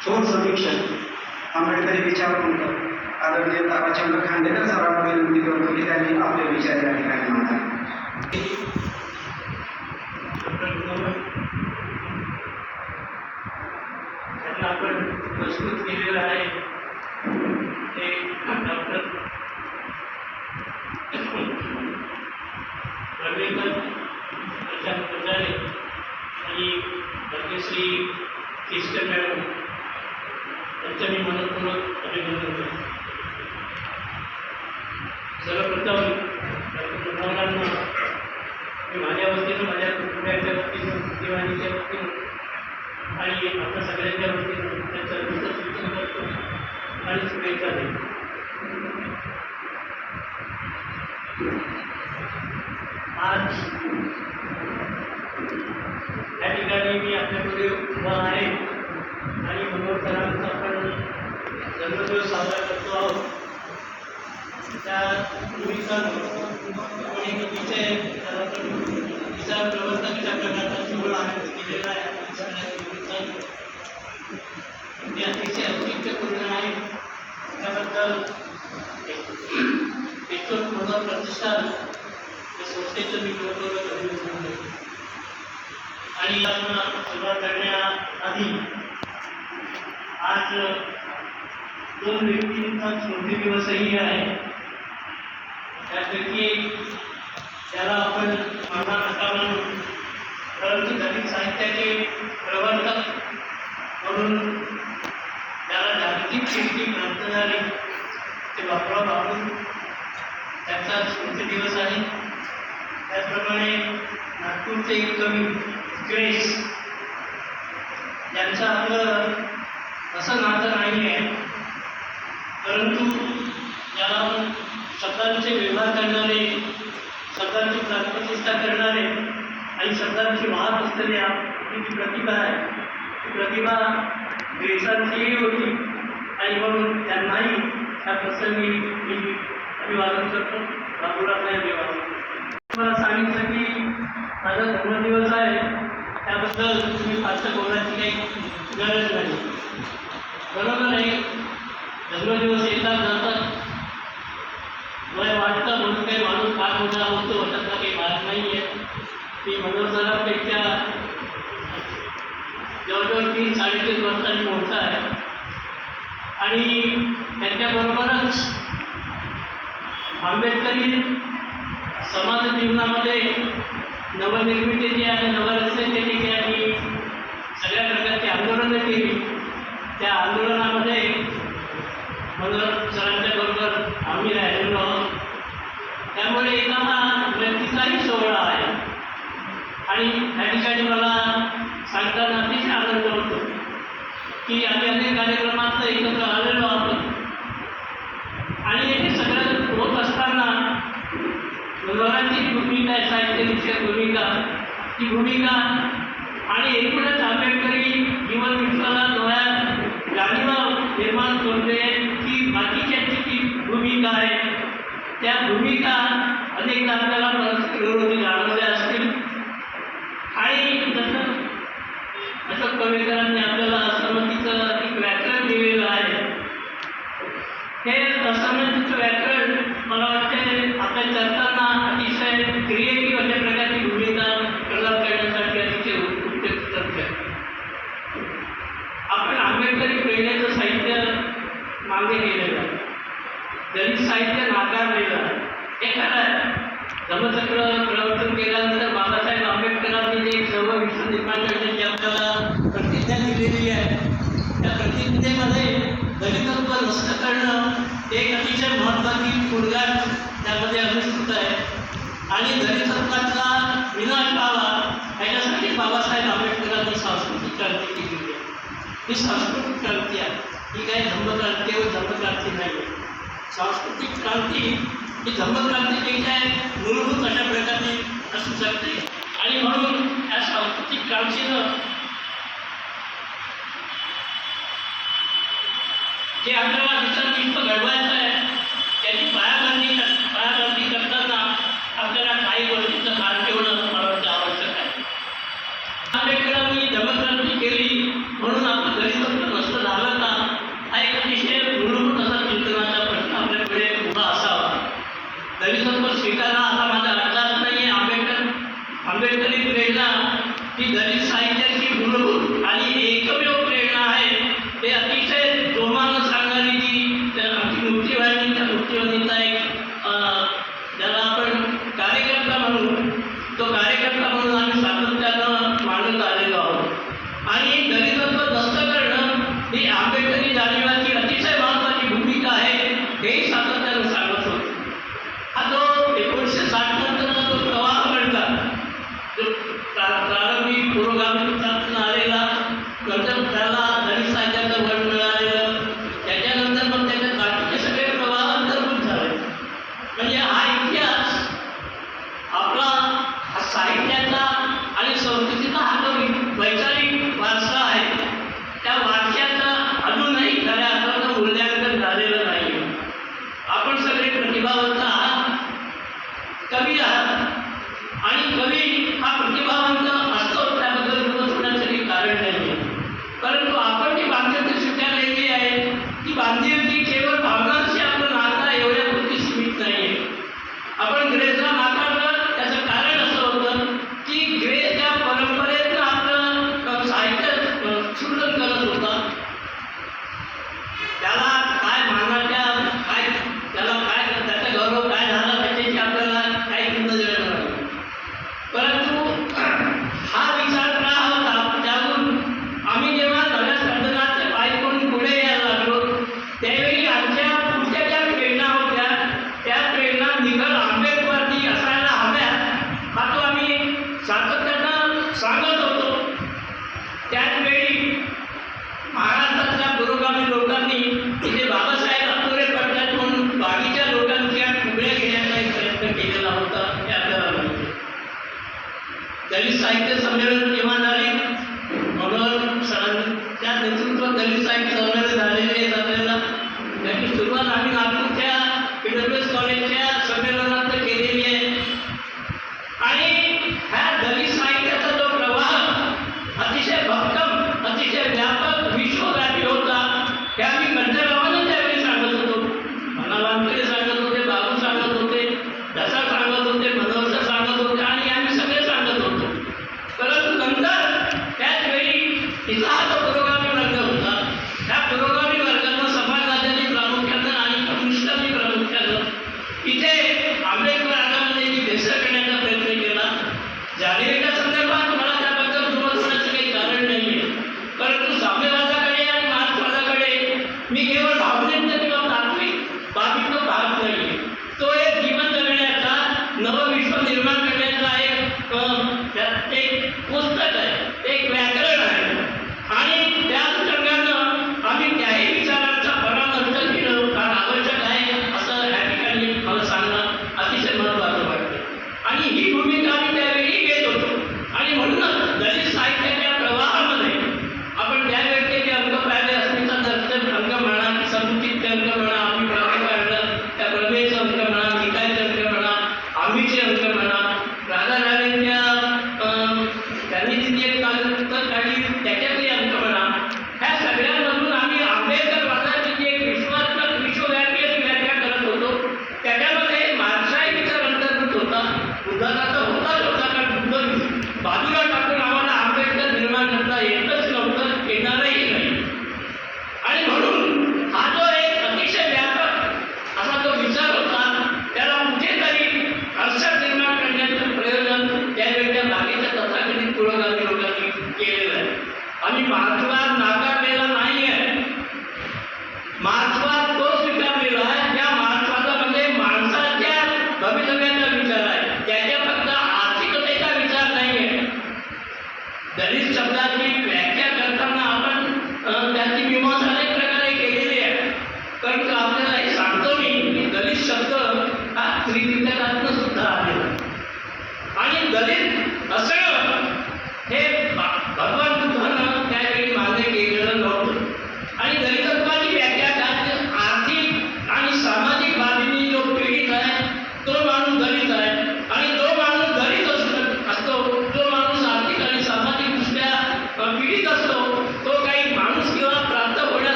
थोर समीक्षक आंबेडकरी विचार मंडळ आदरणीय ताराचंद्र खांडेकर सरांना विनंती करतो की त्यांनी आपले विचार या ठिकाणी मांडावे त्यांना आपण प्रस्तुत केलेलं आहे ते डॉक्टर रवींद्र प्रशांत पंजारे आणि भाग्यश्री केसकर मॅडम यांचं मी मनपूर्वक अभिनंदन करतो सर्वप्रथम डॉक्टर प्रभावरांना मी माझ्या वतीनं माझ्या कुटुंबियाच्या वतीनं दिवाणीच्या वतीनं आणि आपल्या सगळ्यांच्या वतीनं त्यांचं दूत सूचन करतो आणि शुभेच्छा देतो आज या ठिकाणी मी आपल्यापुढे उभा आहे आणि मनोहर सरांचा आपण जन्मदिवस साजरा करतो आहोत. त्या मुलीचा कोणी तिचे तिचा प्रवर्तकीच्या प्रकारचा सोहळा आहे केलेला आहे. आपण सगळ्या मुलीचा ते अतिशय औचित्यपूर्ण आहे. त्याबद्दल एकच माझा प्रतिष्ठान या संस्थेचं मी खरोखर अभिनंदन करतो आणि आपण सुरुवात करण्याआधी आज दोन व्यक्तींचा स्मृती दिवसही आहे त्यापैकी एक त्याला आपण मानला नका म्हणून परंतु दलित साहित्याचे प्रवर्तक म्हणून त्याला जागतिक कीर्ती प्राप्त झाली ते बापराव बाबू त्यांचा स्मृती दिवस आहे. त्याचप्रमाणे नागपूरचे एक कवी क्रेश यांचं आपलं असं नातं नाही आहे. परंतु याला शब्दांचे व्यवहार करणारे शब्दांची प्रतिष्ठा करणारे आणि शब्दांची वाहत असलेल्या आपली जी प्रतिभा आहे. ती प्रतिभा ग्रेसांचीही होती. आणि म्हणून त्यांनाही त्या प्रसंगी मी अभिवादन करतो मला सांगितलं की माझा जन्मदिवस आहे त्याबद्दल तुम्ही फारसं बोलायची काही गरज नाही. बरोबर आहे जन्मदिवस येतात जातात वय वाटतं म्हणून काही माणूस फार मोठा होतो त्यातला काही भाग नाही आहे ती मनोरंजनापेक्षा जवळजवळ तीन साडेतीन वर्षांनी मोठा आहे. आणि त्याच्याबरोबरच आंबेडकरी समाज जीवनामध्ये नवनिर्मिती जी आहे नवरचनेची जी आणि सगळ्या प्रकारची आंदोलनं केली. त्या आंदोलनामध्ये मनोहर सरांच्या बरोबर आम्ही राहिलेलो आहोत. त्यामुळे एका हा व्यक्तीचाही सोहळा आहे. आणि त्या ठिकाणी मला सांगताना अतिशय आनंद होतो की आम्ही अनेक कार्यक्रमात एकत्र आलेलो आहोत आणि हे सगळं होत असताना मनोहरांची जी भूमिका आहे साहित्यविषयक भूमिका ती भूमिका आणि एकूणच आंबेडकरी जीवन डोळ्यात जाणीव निर्माण करते की बाकीच्याची जी भूमिका आहे. त्या भूमिका अनेकदा आपल्याला परस्पर विरोधी जाणवल्या असतील आणि जसं अशोक कवेकरांनी आपल्याला असमतीचं एक व्याकरण दिलेलं आहे हे असमतीचं व्याकरण मला वाटते आपल्या चर्चांना अतिशय क्रिएटिव्ह अशा प्रकारची भूमिका प्रदान करण्यासाठी अतिशय उपयुक्त ठरते आपण आंबेडकरी प्रेरणेचं साहित्य मागे केलेलं आहे दलित साहित्य नाकारलेलं आहे हे खरं आहे धर्मचक्र प्रवर्तन केल्यानंतर बाबासाहेब आंबेडकरांनी जे सर्व विश्व निर्माण आपल्याला प्रतिज्ञा दिलेली आहे त्या प्रतिज्ञेमध्ये दलितत्व नष्ट करणं हे एक अतिशय महत्त्वाची गुणगान त्यामध्ये अनुसूत आहे. आणि दलितत्वाचा विनाश व्हावा याच्यासाठी बाबासाहेब आंबेडकरांनी सांस्कृतिक क्रांती केलेली आहे. ही सांस्कृतिक क्रांती आहे. ही काही धर्मक्रांती व धर्मक्रांती नाही आहे. सांस्कृतिक क्रांती ही धर्मक्रांतीपेक्षा मूलभूत अशा प्रकारची असू शकते आणि म्हणून या सांस्कृतिक क्रांतीनं जे आपल्याला विचार विश्व घडवायचं आहे त्याची पायाबंदी कर पायाबंदी करताना आपल्याला काही गोष्टीचं भान ठेवणं मला वाटतं आवश्यक आहे. आंबेडकरांनी धर्मक्रांती केली म्हणून आपण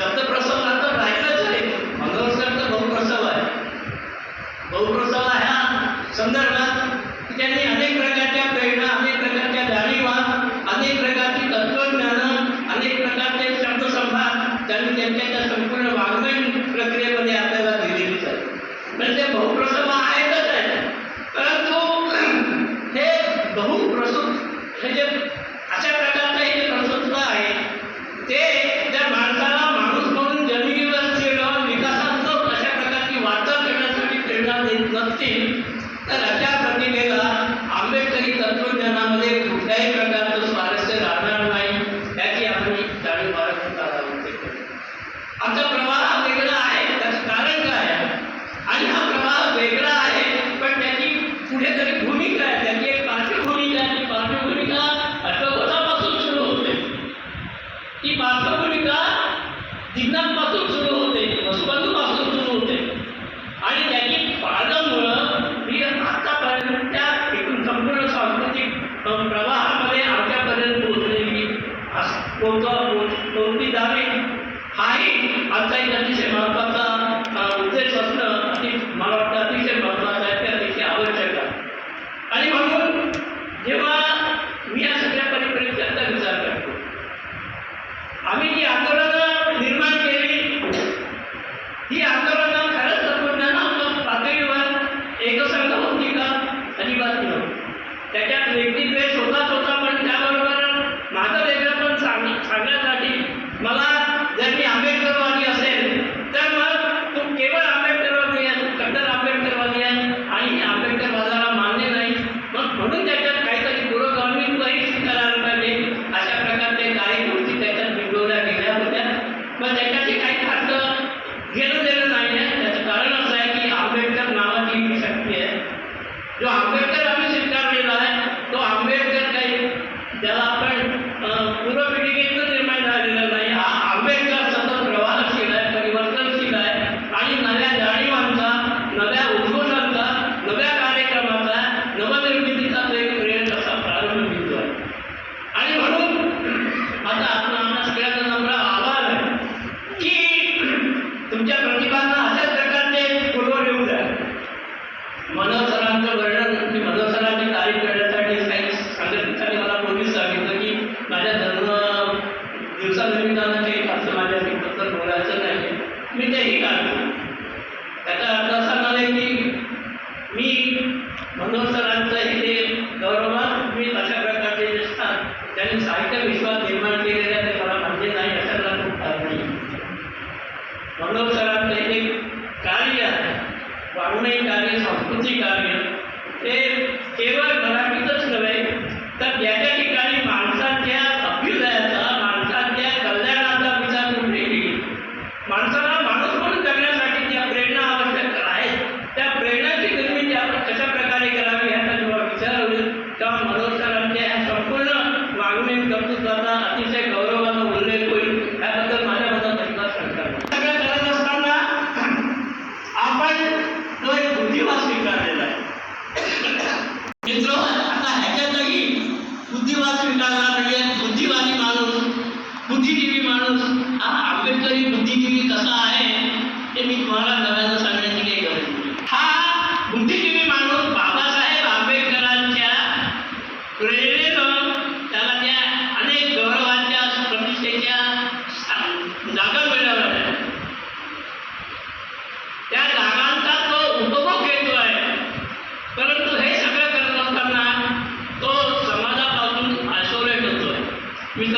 ശബ്ദ त्याच्यात व्यक्तिद्वेष होताच होता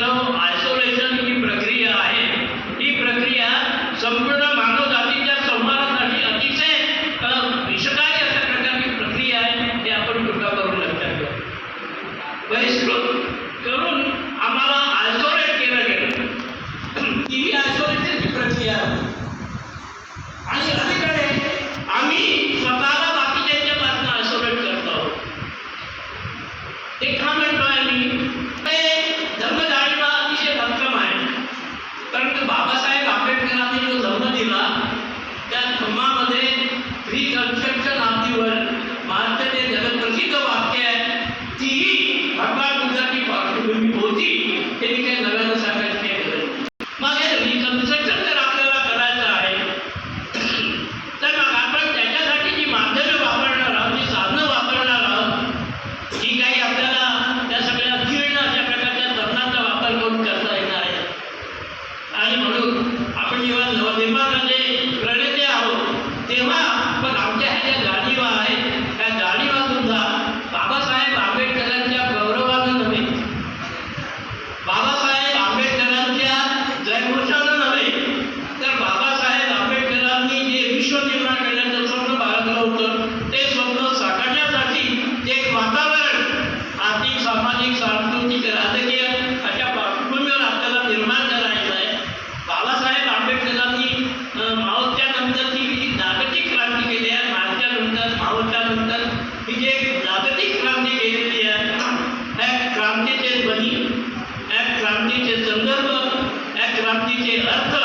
No. I Sí, que ಅರ್ಥ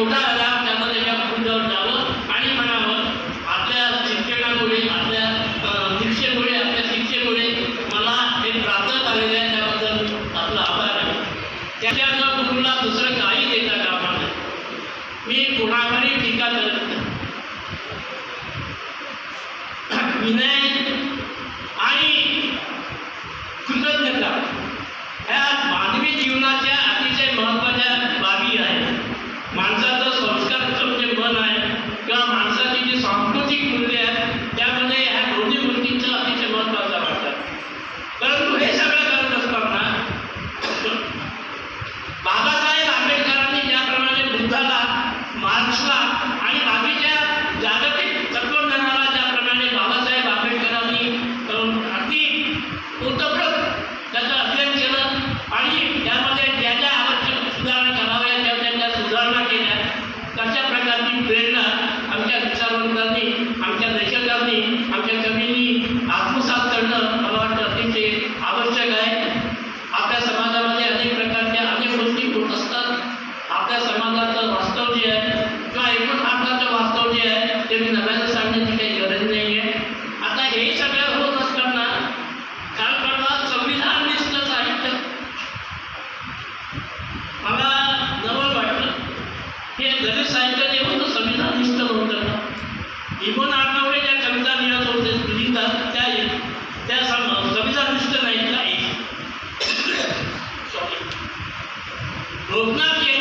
Utah त्या जमीदार मिस्टर नाईकला ऐक सॉरी लोकनाथ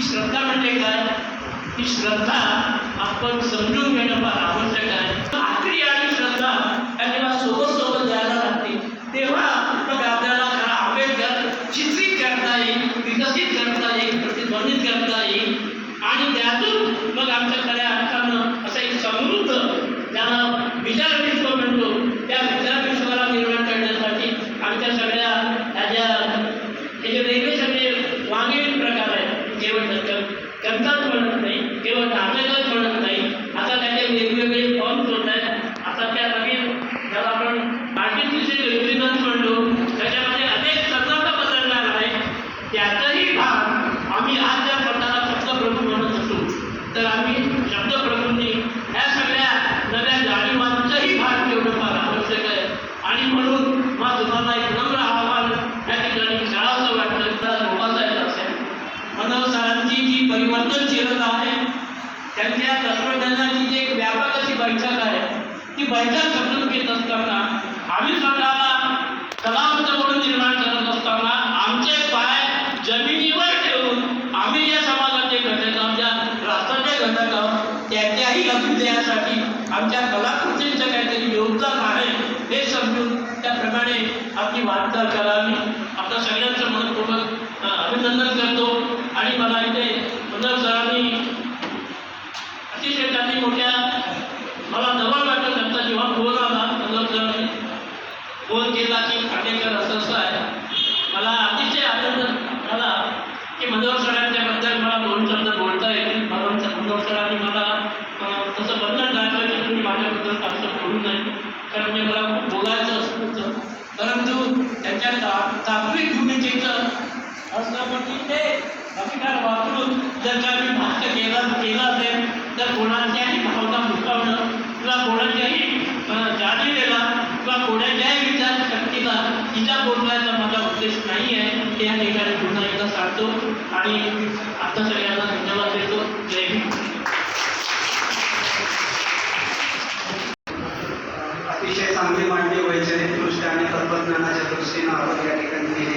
ही श्रद्धा म्हणजे काय? ही श्रद्धा आपण समजून घेणं फार आवश्यक आहे. आखरी आणि श्रद्धा या सोबत सोबत जायला लागते. तेव्हा मग आपल्याला खरा आंबेडकर चित्रित करता येईल विकसित करता येईल प्रतिध्वनित करता येईल. आणि त्यातून मग आमच्या खऱ्या संस्कृती या सगळ्या नव्या जाणीवांचाही भाग फार आवश्यक आहे. आणि म्हणून मग तुम्हाला एक नम्र आव्हान या ठिकाणी असेल सरांची जी परिवर्तनशीलता आहे त्यांच्या तत्वज्ञानाची जी एक व्यापक अशी बैठक आहे ती बैठक समजून घेत असताना आम्ही स्वतःला कलावंत म्हणून निर्माण जाईल अभिनयासाठी आमच्या कलाकृतींचं काहीतरी योगदान आहे हे समजून त्याप्रमाणे आपली वाटचाल करावी आपल्या सगळ्यांचं मनपूर्वक अभिनंदन करतो. आणि मला इथे मनोज सरांनी अतिशय त्यांनी मोठ्या मला जवळ वाटलं त्यांचा जेव्हा फोन आला मनोज सरांनी फोन केला की खांडेकर संस्था आहे. मला अतिशय आनंद झाला की मनोज सरांनी आणि आता आत्ताच्या यांना धन्यवाद